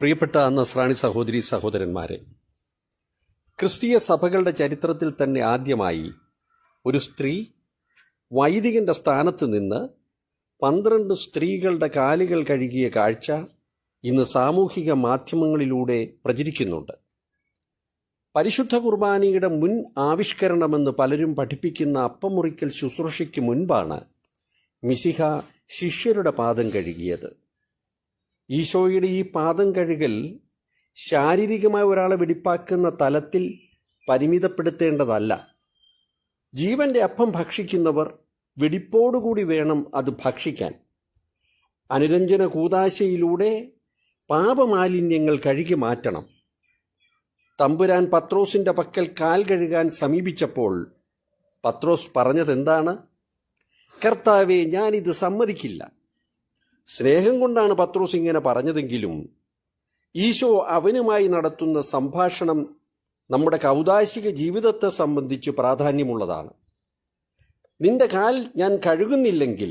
പ്രിയപ്പെട്ട നസ്രാണി സഹോദരി സഹോദരന്മാരെ ക്രിസ്തീയ സഭകളുടെ ചരിത്രത്തിൽ തന്നെ ആദ്യമായി ഒരു സ്ത്രീ വൈദികന്റെ സ്ഥാനത്ത് നിന്ന് പന്ത്രണ്ട് സ്ത്രീകളുടെ കാലുകൾ കഴുകിയ കാഴ്ച ഇന്ന് സാമൂഹിക മാധ്യമങ്ങളിലൂടെ പ്രചരിക്കുന്നുണ്ട്. പരിശുദ്ധ കുർബാനയുടെ മുൻ ആവിഷ്കരണമെന്ന് പലരും പഠിപ്പിക്കുന്ന അപ്പമുറിക്കൽ ശുശ്രൂഷയ്ക്ക് മുൻപാണ് മിശിഹ ശിഷ്യരുടെ പാദം കഴുകിയത്. ഈശോയുടെ ഈ പാദം കഴുകൽ ശാരീരികമായി ഒരാളെ വെടിപ്പാക്കുന്ന തലത്തിൽ പരിമിതപ്പെടുത്തേണ്ടതല്ല. ജീവന്റെ അപ്പം ഭക്ഷിക്കുന്നവർ വെടിപ്പോടുകൂടി വേണം അത് ഭക്ഷിക്കാൻ. അനുരഞ്ജന കൂതാശയിലൂടെ പാപമാലിന്യങ്ങൾ കഴുകി മാറ്റണം. തമ്പുരാൻ പത്രോസിന്റെ പക്കൽ കാൽ കഴുകാൻ സമീപിച്ചപ്പോൾ പത്രോസ് പറഞ്ഞതെന്താണ്? കർത്താവെ ഞാനിത് സമ്മതിക്കില്ല. സ്നേഹം കൊണ്ടാണ് പത്രോസ് ഇങ്ങനെ പറഞ്ഞതെങ്കിലും ഈശോ അവനുമായി നടത്തുന്ന സംഭാഷണം നമ്മുടെ കൗതാശിക ജീവിതത്തെ സംബന്ധിച്ച് പ്രാധാന്യമുള്ളതാണ്. നിന്റെ കാൽ ഞാൻ കഴുകുന്നില്ലെങ്കിൽ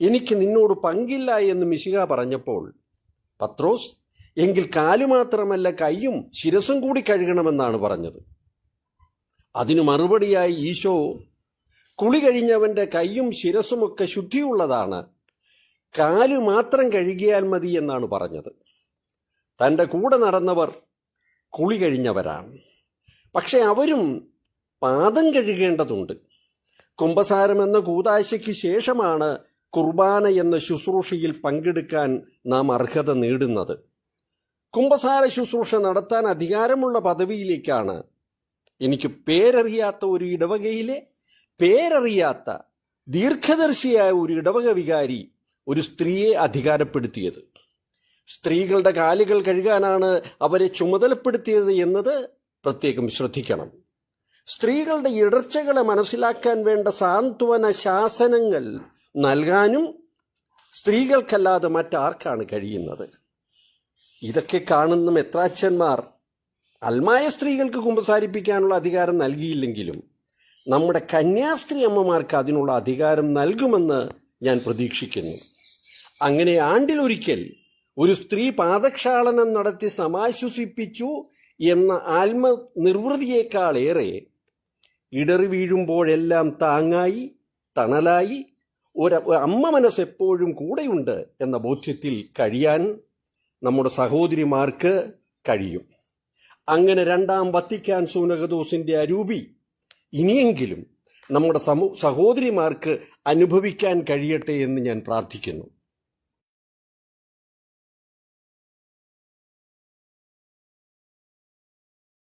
എനിക്ക് നിന്നോട് പങ്കില്ല എന്ന് മിശിക പറഞ്ഞപ്പോൾ പത്രോസ് എങ്കിൽ കാലു മാത്രമല്ല കൈയും ശിരസും കൂടി കഴുകണമെന്നാണ് പറഞ്ഞത്. അതിനു മറുപടിയായി ഈശോ കുളി കഴിഞ്ഞവന്റെ കൈയും ശിരസുമൊക്കെ ശുദ്ധിയുള്ളതാണ്. കാൽ മാത്രം കഴുകിയാൽ മതി എന്നാണ് പറഞ്ഞത്. തന്റെ കൂടെ നടന്നവർ കുളി കഴിഞ്ഞവരാണ്. പക്ഷെ അവരും പാദം കഴുകേണ്ടതുണ്ട്. കുംഭസാരം എന്ന കൂതാശയ്ക്ക് ശേഷമാണ് കുർബാന എന്ന ശുശ്രൂഷയിൽ പങ്കെടുക്കാൻ നാം അർഹത നേടുന്നത്. കുംഭസാര ശുശ്രൂഷ നടത്താൻ അധികാരമുള്ള പദവിയിലേക്കാണ് എനിക്ക് പേരറിയാത്ത ഒരു ഇടവകയിലെ പേരറിയാത്ത ദീർഘദർശിയായ ഒരു ഇടവക വികാരി ഒരു സ്ത്രീയെ അധികാരപ്പെടുത്തിയത്. സ്ത്രീകളുടെ കാലുകൾ കഴുകാനാണ് അവരെ ചുമതലപ്പെടുത്തിയത് എന്നത് പ്രത്യേകം ശ്രദ്ധിക്കണം. സ്ത്രീകളുടെ ഇടർച്ചകളെ മനസ്സിലാക്കാൻ വേണ്ട സാന്ത്വന ശാസനങ്ങൾ നൽകാനും സ്ത്രീകൾക്കല്ലാതെ മറ്റാർക്കാണ് കഴിയുന്നത്. ഇതൊക്കെ കാണുന്ന മെത്രാച്ചന്മാർ അൽമായ സ്ത്രീകൾക്ക് കുമ്പസാരിപ്പിക്കാനുള്ള അധികാരം നൽകിയില്ലെങ്കിലും നമ്മുടെ കന്യാസ്ത്രീ അമ്മമാർക്ക് അതിനുള്ള അധികാരം നൽകുമെന്ന് ഞാൻ പ്രതീക്ഷിക്കുന്നു. അങ്ങനെ ആണ്ടിലൊരിക്കൽ ഒരു സ്ത്രീ പാദക്ഷാളനം നടത്തി സമാശ്വസിപ്പിച്ചു എന്ന ആത്മനിർവൃതിയേക്കാളേറെ ഇടറി വീഴുമ്പോഴെല്ലാം താങ്ങായി തണലായി ഒരു അമ്മ മനസ്സെപ്പോഴും കൂടെയുണ്ട് എന്ന ബോധ്യത്തിൽ കഴിയാൻ നമ്മുടെ സഹോദരിമാർക്ക് കഴിയും. അങ്ങനെ രണ്ടാം വത്തിക്കാൻ സൂനകദോസിന്റെ അരൂപി ഇനിയെങ്കിലും നമ്മുടെ സമൂ സഹോദരിമാർക്ക് അനുഭവിക്കാൻ കഴിയട്ടെ എന്ന് ഞാൻ പ്രാർത്ഥിക്കുന്നു.